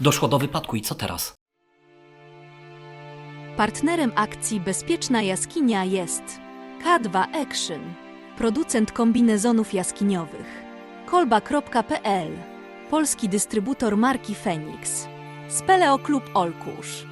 Doszło do wypadku i co teraz? Partnerem akcji Bezpieczna Jaskinia jest K2 Action, producent kombinezonów jaskiniowych, kolba.pl, polski dystrybutor marki Phoenix, Speleo Klub Olkusz.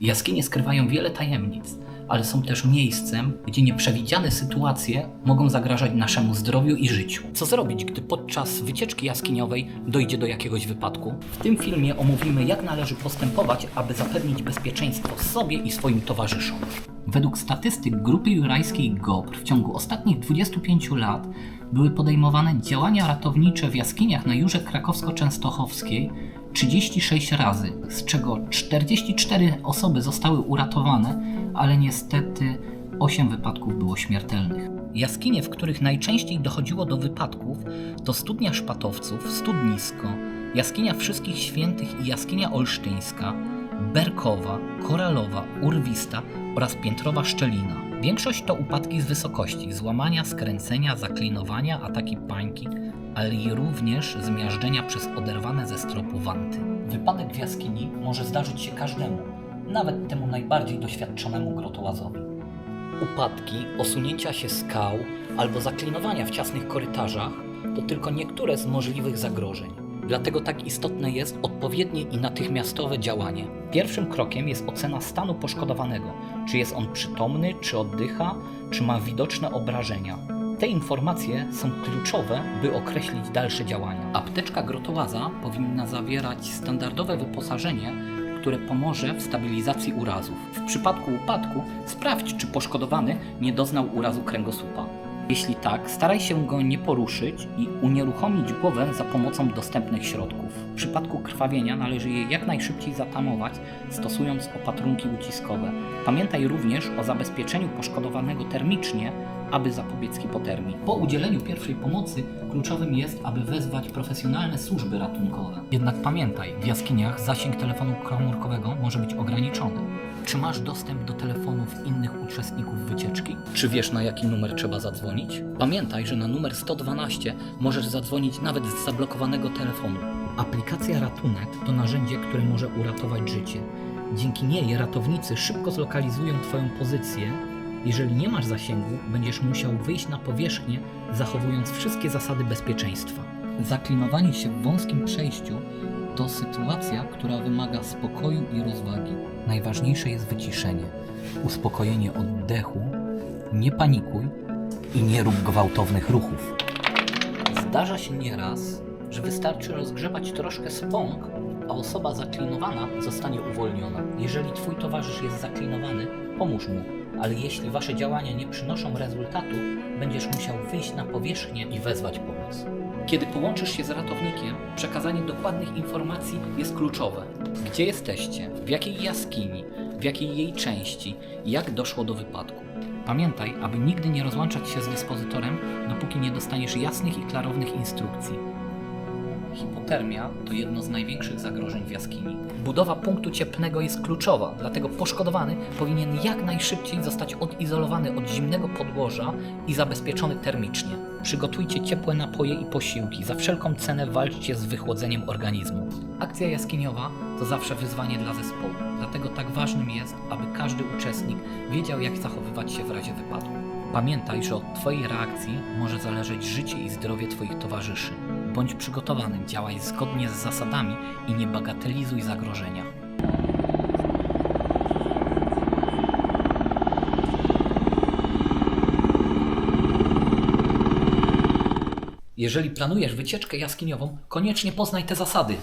Jaskinie skrywają wiele tajemnic, ale są też miejscem, gdzie nieprzewidziane sytuacje mogą zagrażać naszemu zdrowiu i życiu. Co zrobić, gdy podczas wycieczki jaskiniowej dojdzie do jakiegoś wypadku? W tym filmie omówimy, jak należy postępować, aby zapewnić bezpieczeństwo sobie i swoim towarzyszom. Według statystyk Grupy Jurajskiej GOPR w ciągu ostatnich 25 lat były podejmowane działania ratownicze w jaskiniach na Jurze Krakowsko-Częstochowskiej 36 razy, z czego 44 osoby zostały uratowane, ale niestety 8 wypadków było śmiertelnych. Jaskinie, w których najczęściej dochodziło do wypadków, to Studnia Szpatowców, Studnisko, Jaskinia Wszystkich Świętych i Jaskinia Olsztyńska, Berkowa, Koralowa, Urwista oraz Piętrowa Szczelina. Większość to upadki z wysokości, złamania, skręcenia, zaklinowania, ataki pańki, ale i również zmiażdżenia przez oderwane ze stropu wanty. Wypadek w jaskini może zdarzyć się każdemu, nawet temu najbardziej doświadczonemu grotołazowi. Upadki, osunięcia się skał albo zaklinowania w ciasnych korytarzach to tylko niektóre z możliwych zagrożeń. Dlatego tak istotne jest odpowiednie i natychmiastowe działanie. Pierwszym krokiem jest ocena stanu poszkodowanego, czy jest on przytomny, czy oddycha, czy ma widoczne obrażenia. Te informacje są kluczowe, by określić dalsze działania. Apteczka grotołaza powinna zawierać standardowe wyposażenie, które pomoże w stabilizacji urazów. W przypadku upadku sprawdź, czy poszkodowany nie doznał urazu kręgosłupa. Jeśli tak, staraj się go nie poruszyć i unieruchomić głowę za pomocą dostępnych środków. W przypadku krwawienia należy je jak najszybciej zatamować, stosując opatrunki uciskowe. Pamiętaj również o zabezpieczeniu poszkodowanego termicznie, aby zapobiec hipotermii. Po udzieleniu pierwszej pomocy kluczowym jest, aby wezwać profesjonalne służby ratunkowe. Jednak pamiętaj, w jaskiniach zasięg telefonu komórkowego może być ograniczony. Czy masz dostęp do telefonów innych uczestników wycieczki? Czy wiesz na jaki numer trzeba zadzwonić? Pamiętaj, że na numer 112 możesz zadzwonić nawet z zablokowanego telefonu. Aplikacja Ratunek to narzędzie, które może uratować życie. Dzięki niej ratownicy szybko zlokalizują Twoją pozycję. Jeżeli nie masz zasięgu, będziesz musiał wyjść na powierzchnię, zachowując wszystkie zasady bezpieczeństwa. Zaklinowanie się w wąskim przejściu to sytuacja, która wymaga spokoju i rozwagi. Najważniejsze jest wyciszenie, uspokojenie oddechu, nie panikuj i nie rób gwałtownych ruchów. Zdarza się nieraz, że wystarczy rozgrzebać troszkę spąk, a osoba zaklinowana zostanie uwolniona. Jeżeli twój towarzysz jest zaklinowany, pomóż mu, ale jeśli wasze działania nie przynoszą rezultatu, będziesz musiał wyjść na powierzchnię i wezwać pomoc. Kiedy połączysz się z ratownikiem, przekazanie dokładnych informacji jest kluczowe. Gdzie jesteście? W jakiej jaskini? W jakiej jej części? Jak doszło do wypadku? Pamiętaj, aby nigdy nie rozłączać się z dyspozytorem, dopóki nie dostaniesz jasnych i klarownych instrukcji. Hipotermia to jedno z największych zagrożeń w jaskini. Budowa punktu cieplnego jest kluczowa, dlatego poszkodowany powinien jak najszybciej zostać odizolowany od zimnego podłoża i zabezpieczony termicznie. Przygotujcie ciepłe napoje i posiłki, za wszelką cenę walczcie z wychłodzeniem organizmu. Akcja jaskiniowa to zawsze wyzwanie dla zespołu, dlatego tak ważnym jest, aby każdy uczestnik wiedział, jak zachowywać się w razie wypadku. Pamiętaj, że od Twojej reakcji może zależeć życie i zdrowie Twoich towarzyszy. Bądź przygotowany, działaj zgodnie z zasadami i nie bagatelizuj zagrożenia. Jeżeli planujesz wycieczkę jaskiniową, koniecznie poznaj te zasady.